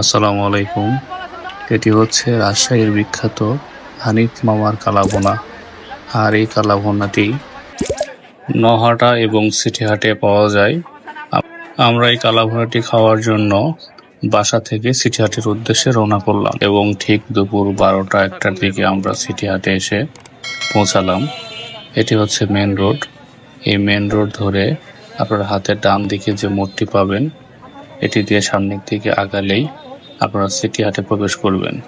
আসসালামু আলাইকুম। এটি হচ্ছে রাজশাহীর বিখ্যাত হানিফ মামার কালাভোনা। আর এই কালাভোনাটি নহাটা এবং সিটিহাটে পাওয়া যায়। আমরা এই কালাভোনাটি খাওয়ার জন্য বাসা থেকে সিটিহাটের উদ্দেশ্যে রওনা করলাম এবং ঠিক দুপুর বারোটা একটার দিকে আমরা সিটিহাটে এসে পৌঁছালাম। এটি হচ্ছে মেন রোড। এই মেন রোড ধরে আপনার হাতের ডান দিকে যে মোড়টি পাবেন এটি দিয়ে সামনের দিকে আগালেই আপনারা সিটি হাটে প্রবেশ করবেন।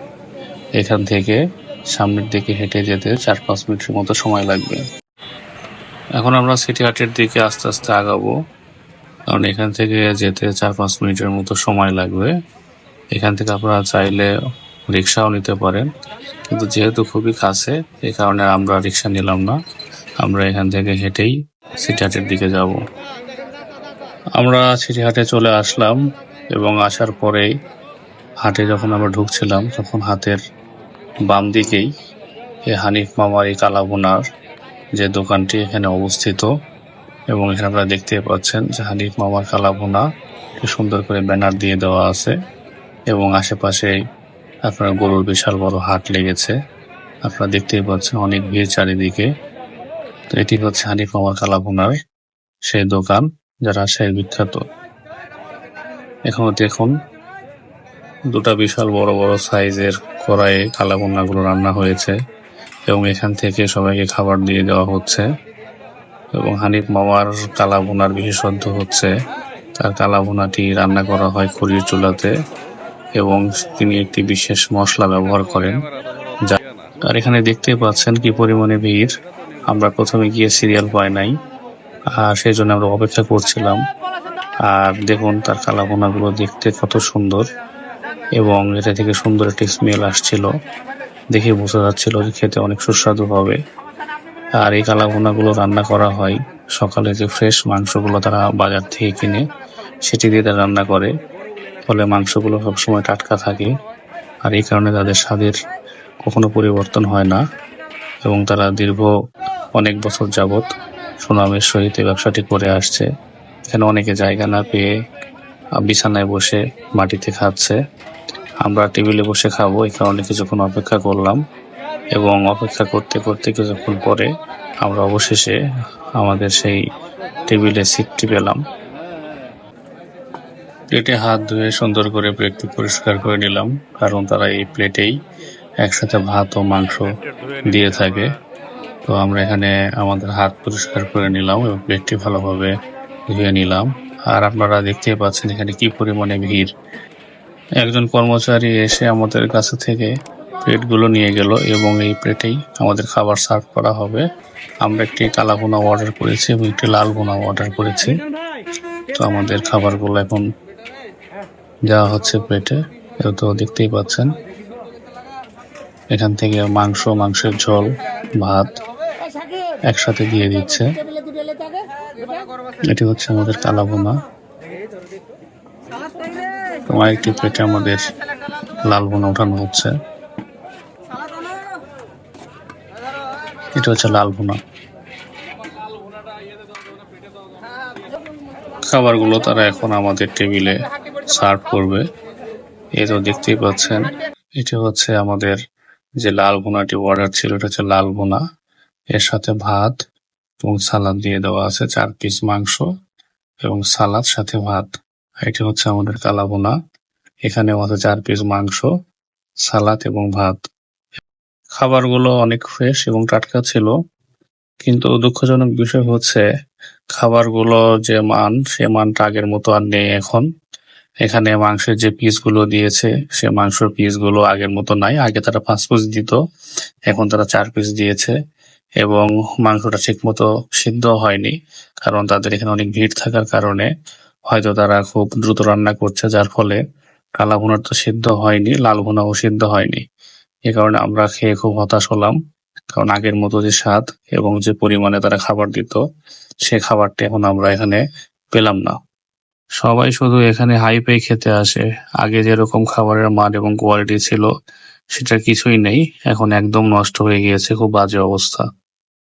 এখান থেকে সামনের দিকে হেঁটে যেতে চার পাঁচ মিনিটের মতো সময় লাগবে। এখন আমরা সিটি হাটের দিকে আস্তে আস্তে আগাবো। কারণ এখান থেকে যেতে চার পাঁচ মিনিটের মতো সময় লাগবে। এখান থেকে আপনারা চাইলে রিক্সাও নিতে পারেন। কিন্তু যেহেতু খুবই কাছে এই কারণে আমরা রিক্সা নিলাম না। আমরা এখান থেকে হেঁটেই সিটি হাটের দিকে যাব। আমরা সিটিহাটে চলে আসলাম এবং আসার পরেই হাটে যখন আমরা ঢুকছিলাম, তখন হাতের বাম দিকেই এই হানিফ মামার কালাবোনার যে দোকানটি এখানে অবস্থিত এবং এখানে আপনারা দেখতে পাচ্ছেন যে হানিফ মামার কালাবোনা সুন্দর করে ব্যানার দিয়ে দেওয়া আছে এবং আশেপাশে আপনার গরুর বিশাল বড় হাট লেগেছে। আপনারা দেখতেই পাচ্ছেন অনেক ভিড় চারিদিকে। তো এটি হচ্ছে হানিফ মামার কালাবোনার সেই দোকান। যা রাজশাহীর বিখ্যাত, এখনও দেখুন, দুটা বিশাল বড় বড় সাইজের কড়াইয়ে কালাভুনাগুলো রান্না হয়েছে এবং এখান থেকে সবাইকে খাবার দিয়ে দেওয়া হচ্ছে এবং হানিফ মামার কালাভুনার বিশেষত্ব হচ্ছে। তার কালাভুনাটি রান্না করা হয় খড়ির চুলাতে এবং তিনি একটি বিশেষ মশলা ব্যবহার করেন যা আর এখানে দেখতে পাচ্ছেন কি পরিমাণে ভিড়। আমরা প্রথমে গিয়ে সিরিয়াল পাই নাই। আর সেই জন্য আমরা অপেক্ষা করছিলাম। আর দেখুন, তার কালাভুনাগুলো দেখতে কত সুন্দর এবং এটা থেকে সুন্দর একটি স্মেল আসছিল। দেখে বোঝা যাচ্ছিল যে খেতে অনেক সুস্বাদু হবে। আর এই কালাভুনাগুলো রান্না করা হয় সকালে যে ফ্রেশ মাংসগুলো তারা বাজার থেকে কিনে, সেটি দিয়ে তারা রান্না করে। ফলে মাংসগুলো সবসময় টাটকা থাকে। আর এই কারণে তাদের স্বাদের কখনো পরিবর্তন হয় না এবং তারা দীর্ঘ অনেক বছর যাবত সুনামের সহিত ব্যবসাটি করে আসছে। এখানে অনেকে জায়গা না পেয়ে বিছানায় বসে মাটিতে খাচ্ছে। আমরা টেবিলে বসে খাব, এই কারণে কিছুক্ষণ অপেক্ষা করলাম এবং অপেক্ষা করতে করতে কিছুক্ষণ পরে আমরা অবশেষে আমাদের সেই টেবিলে সিটটি পেলাম। প্লেটে হাত ধুয়ে সুন্দর করে প্লেটটি পরিষ্কার করে নিলাম, কারণ তারা এই প্লেটেই একসাথে ভাত ও মাংস দিয়ে থাকে। তো আমরা এখানে আমাদের হাত পরিষ্কার করে নিলাম এবং প্লেটটি ভালোভাবে ধুয়ে নিলাম। আর আপনারা দেখতেই পাচ্ছেন এখানে কি পরিমাণে ভিড়। একজন কর্মচারী এসে আমাদের কাছে থেকে প্লেটগুলো নিয়ে গেল এবং এই প্লেটেই আমাদের খাবার সার্ভ করা হবে। আমরা একটি কালা ভুনা অর্ডার করেছি এবং একটি লাল ভুনা অর্ডার করেছি। তো আমাদের খাবারগুলো এখন দেওয়া হচ্ছে প্লেটে তো দেখতেই পাচ্ছেন। এখান থেকে মাংস, মাংসের ঝোল, ভাত একসাথে দিয়ে দিচ্ছে। এটি হচ্ছে আমাদের কালা ভুনা তোমার একটি প্লেটে আমাদের লাল বোনা ওঠানো হচ্ছে। এটা হচ্ছে লাল ভুনা খাবারগুলো তারা এখন আমাদের টেবিলে সার্ভ করবে। এ তো দেখতেই পাচ্ছেন। এটা হচ্ছে আমাদের যে লাল ভুনাটি অর্ডার ছিল, এটা হচ্ছে লাল ভুনা এর সাথে ভাত এবং সালাদ দিয়ে দেওয়া আছে, চার পিস মাংস এবং সালাদ, সাথে ভাত। এটি হচ্ছে আমাদের কালা ভুনা এখানে আছে চার পিস মাংস, সালাদ এবং ভাত। খাবারগুলো অনেক ফ্রেশ এবং টাটকা ছিল, কিন্তু দুঃখজনক বিষয় হচ্ছে খাবারগুলো যে মান, সে মানটা আগের মতো আর নেই এখন। এখানে মাংসের যে পিসগুলো দিয়েছে, সে মাংসের পিসগুলো আগের মতো নাই। আগে তারা পাঁচ পিস দিত, এখন তারা চার পিস দিয়েছে। এবং মাংসটা ঠিক মতো সিদ্ধ হয়নি, কারণ তাদের এখানে অনেক ভিড় থাকার কারণে হয়তো তারা খুব দ্রুত রান্না করছে, যার ফলে কালা ভুনার তো সিদ্ধ হয়নি, লাল ভুনাও সিদ্ধ হয়নি। এ কারণে আমরা খেয়ে খুব হতাশ হলাম, কারণ আগের মতো যে স্বাদ এবং যে পরিমাণে তারা খাবার দিত, সে খাবারটা এখন আমরা এখানে পেলাম না। সবাই শুধু এখানে হাই পেয়ে খেতে আসে। আগে যেরকম খাবারের মান এবং কোয়ালিটি ছিল সেটা কিছুই নেই। এখন একদম নষ্ট হয়ে গিয়েছে খুব বাজে অবস্থা।